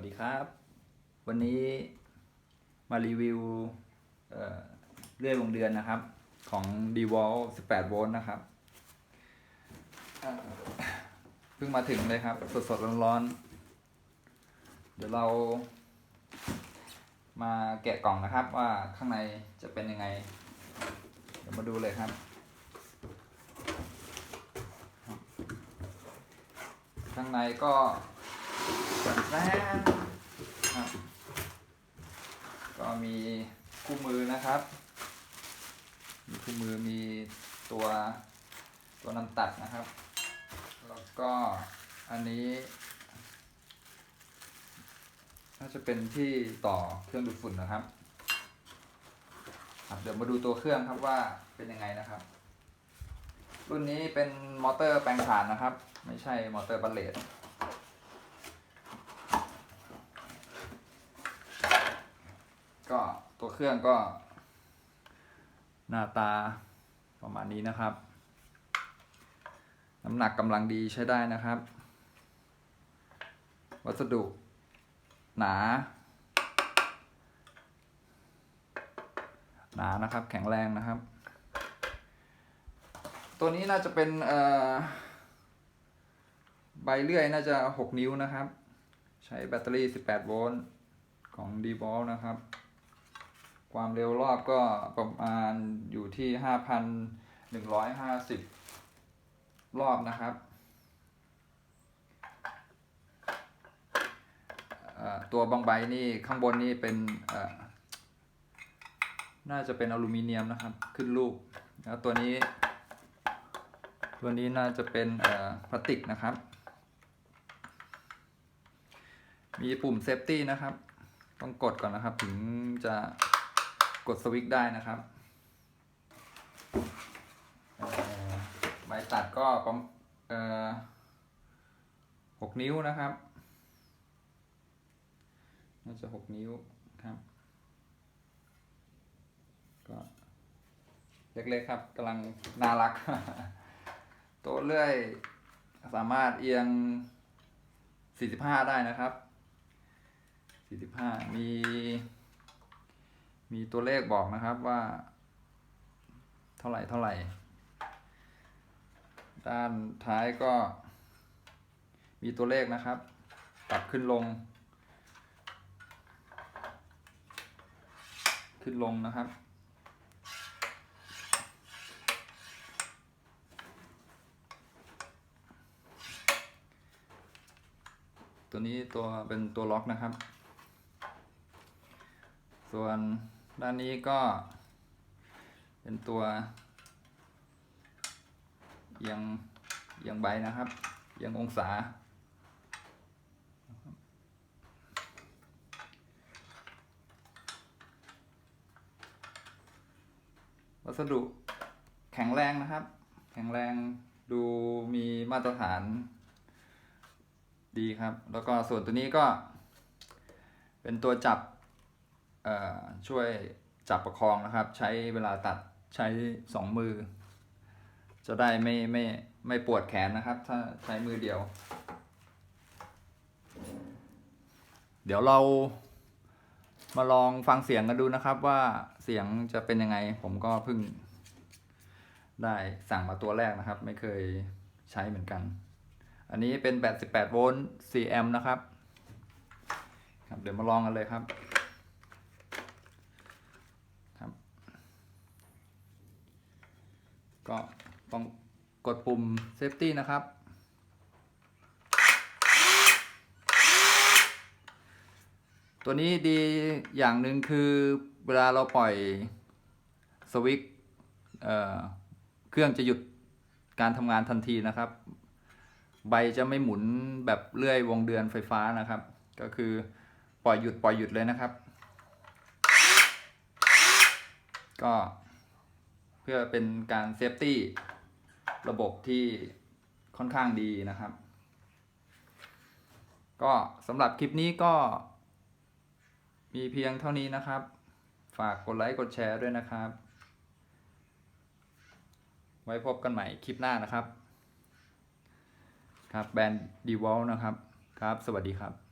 วัสดีครับ วันนี้มารีวิวเเลื่อยวงเดือนนะครับ ของ d w a l 18 โวลต์นะครับเอ่อเพิ่งมาถึงเลยครับ สดๆ ร้อนๆ เดี๋ยวเรา มาแกะกล่องนะครับ ว่าข้างในจะเป็นยังไง เดี๋ยวมาดูเลยครับข้างในก็ แรกครับก็มีคู่มือนะครับ มีคู่มือมีตัวตัวนำตัดนะครับ แล้วก็อันนี้น่าจะเป็นที่ต่อเครื่องดูดฝุ่นนะครับครับเดี๋ยวมาดูตัวเครื่องครับว่าเป็นยังไงนะครับ รุ่นนี้เป็นมอเตอร์แปลงผ่านนะครับ ไม่ใช่มอเตอร์บัลเลต ก็ตัวเครื่องก็ หน้าตาประมาณนี้นะครับ น้ำหนักกำลังดีใช้ได้นะครับ วัสดุหนา หนานะครับแข็งแรงนะครับ ตัวนี้น่าจะเป็นใบเลื่อยน่าจะ 6 นิ้วนะครับ ใช้แบตเตอรี่ 18 โวลต์ของ d v o l นะครับ ความเร็วรอบก็ประมาณอยู่ที่5,150รอบนะครับ ตัวบางใบนี่ข้างบนนี่เป็นน่าจะเป็นอลูมิเนียมนะครับ ขึ้นรูป แล้วตัวนี้ ตัวนี้น่าจะเป็นพลาสติกนะครับ มีปุ่มเซฟตี้นะครับ ต้องกดก่อนนะครับถึงจะ ดสวิตช์ได้นะครับใบตัดก็ประมาณหกนิ้วนะครับน่าจะหกนิ้วครับ ก็เล็กๆครับกำลังน่ารัก โตัวเลื่อยสามารถเอียง 45 ได้นะครับ 45 มี มีตัวเลขบอกนะครับว่า เท่าไหร่เท่าไหร่ ด้านท้ายก็ มีตัวเลขนะครับ ปรับขึ้นลง ขึ้นลงนะครับตัวนี้ตัวเป็นตัวล็อกนะครับ ส่วน ด้านนี้ก็เป็นตัวเอียงเอียงใบนะครับเอียงองศา วัสดุแข็งแรงนะครับ แข็งแรงดูมีมาตรฐานดีครับ แล้วก็ส่วนตัวนี้ก็ เป็นตัวจับ ช่วยจับประคองนะครับ ใช้เวลาตัดใช้สองมือ จะได้ไม่ไม่ไม่ปวดแขนนะครับ ถ้าใช้มือเดียว เดี๋ยวเรามาลองฟังเสียงกันดูนะครับ ว่าเสียงจะเป็นยังไง ผมก็เพิ่ง ได้สั่งมาตัวแรกนะครับ ไม่เคยใช้เหมือนกัน อันนี้เป็น 88 โวลต์ 4 แอมป์นะครับครับ เดี๋ยวมาลองกันเลยครับครับ ก็ต้องกดปุ่ม Safety นะครับ ตัวนี้ดีอย่างหนึ่งคือเวลาเราปล่อยสวิตช์เเครื่องจะหยุดการทำงานทันทีนะครับ ใบจะไม่หมุนแบบเลื่อยวงเดือนไฟฟ้านะครับ ก็คือปล่อยหยุดปล่อยหยุดเลยนะครับ ก็ เพื่อเป็นการเซฟตี้ระบบที่ค่อนข้างดีนะครับ ก็สำหรับคลิปนี้ก็ มีเพียงเท่านี้นะครับ ฝากกดไลค์กดแชร์ด้วยนะครับ ไว้พบกันใหม่คลิปหน้านะครับ ครับแบรนด์ดีวอลนะครับ ครับ สวัสดีครับ